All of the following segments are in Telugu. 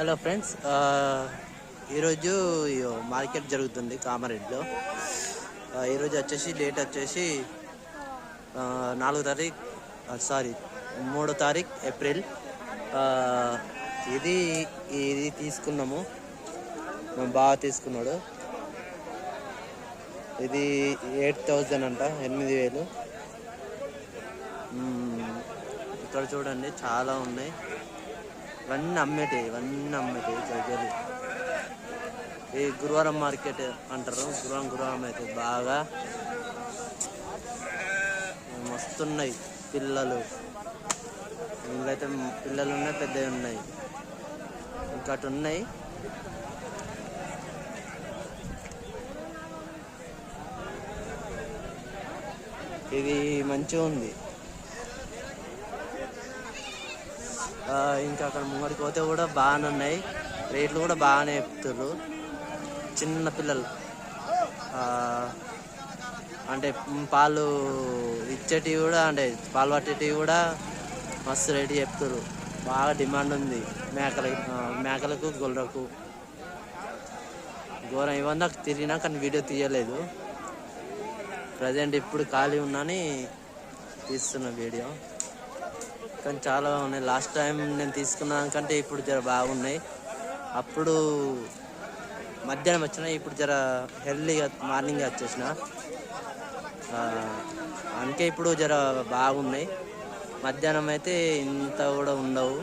హలో ఫ్రెండ్స్ ఈరోజు మార్కెట్ జరుగుతుంది కామారెడ్డిలో. ఈరోజు వచ్చేసి డేట్ వచ్చేసి నాలుగో తారీఖు సారీ మూడో తారీఖు ఏప్రిల్ ఇది ఇది తీసుకున్నాము. మేము బాగా తీసుకున్నాడు. ఇది ఎయిట్ థౌజండ్ అంట ఎనిమిది వేలు. ఇక్కడ చూడండి చాలా ఉన్నాయి. ఇవన్నీ అమ్మేటివి ఇవన్నీ అమ్మేటివి ఇక్కడికి ఈ గురువారం మార్కెట్ అంటారు గురువారం గురువారం అయితే బాగా మస్తున్నాయి పిల్లలు. ఇంకైతే పిల్లలు ఉన్నాయి పెద్దవి ఉన్నాయి. ఇంకా అటు ఉన్నాయి. ఇది మంచిగా ఉంది. ఇంకా అక్కడ ముంగడికి పోతే కూడా బాగానే ఉన్నాయి. రేట్లు కూడా బాగానే చెప్తారు చిన్న పిల్లలు. అంటే పాలు ఇచ్చేటివి కూడా అంటే పాలు పట్టేటివి కూడా మస్తు రేటు చెప్తారు బాగా డిమాండ్ ఉంది మేకల మేకలకు గొర్రెలకు. ఘోరం ఇవన్నీ నాకు తిరిగినా కానీ వీడియో తీయలేదు. ప్రజెంట్ ఇప్పుడు ఖాళీ ఉన్నాని తీస్తున్న వీడియో. కానీ చాలా ఉన్నాయి లాస్ట్ టైం నేను తీసుకున్న దానికంటే ఇప్పుడు జర బాగున్నాయి. అప్పుడు మధ్యాహ్నం వచ్చిన ఇప్పుడు జర ఎర్లీగా మార్నింగ్ వచ్చేసిన. అందుకే ఇప్పుడు జర బాగున్నాయి. మధ్యాహ్నం అయితే ఇంత కూడా ఉండవు.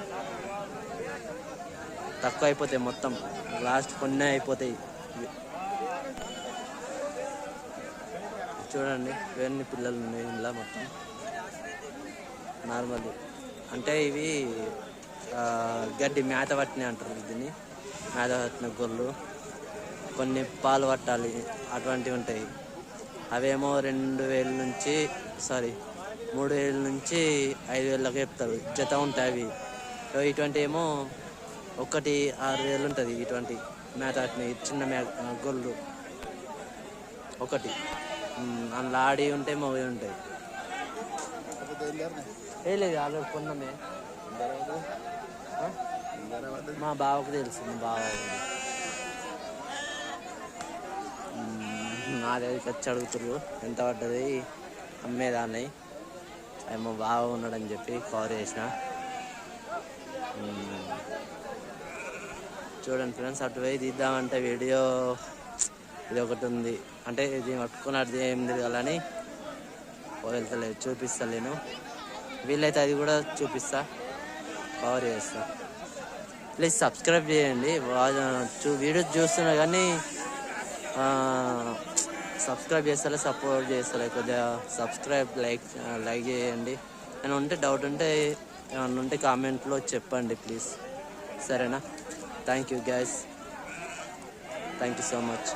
తక్కువ అయిపోతాయి మొత్తం. లాస్ట్ కొన్ని అయిపోతాయి. చూడండి ఇవన్నీ పిల్లలు ఉన్నాయి ఇందులో మొత్తం. నార్మల్ అంటే ఇవి గడ్డి మేత పట్టినాయి అంటారు దీన్ని. మేత పట్టిన గొర్రెలు. కొన్ని పాలు పట్టాలి అటువంటివి ఉంటాయి. అవేమో రెండు వేల నుంచి సారీ మూడు వేల నుంచి ఐదు వేలకు చెప్తారు. జత ఉంటాయి అవి. సో ఇటువంటి ఏమో ఒకటి ఆరు వేలు ఉంటుంది ఇటువంటి మేత పట్టినవి చిన్న మే గొర్రెలు. ఒకటి. అందులో ఆడి ఉంటే మగవి ఉంటాయి. లేదు ఆల్రెడీ కొన్నామే. మా బావకు తెలుసు మా బావ నా దగ్గరికి వచ్చి అడుగుతుర్రు ఎంత పడ్డది? అమ్మేదాన్ని. ఏమో మా బావ ఉన్నాడని చెప్పి కవర్ చేసిన. చూడండి ఫ్రెండ్స్ అటు పోయి తీద్దామంటే వీడియో ఇది ఒకటి ఉంది. అంటే ఇది పట్టుకున్నది ఏం తిరగాలని వెళ్తలేదు నేను వీలైతే అది కూడా చూపిస్తా. కవర్ చేస్తా. ప్లీజ్ సబ్స్క్రైబ్ చేయండి. చూ వీడియోస్ చూస్తున్నా కానీ సబ్స్క్రైబ్ చేస్తారా సపోర్ట్ చేస్తారా కొద్దిగా సబ్స్క్రైబ్ లైక్ లైక్ చేయండి. నేను ఉంటే డౌట్ ఉంటే ఏమన్నా ఉంటే కామెంట్లో చెప్పండి ప్లీజ్ సరేనా? Thank you guys thank you so much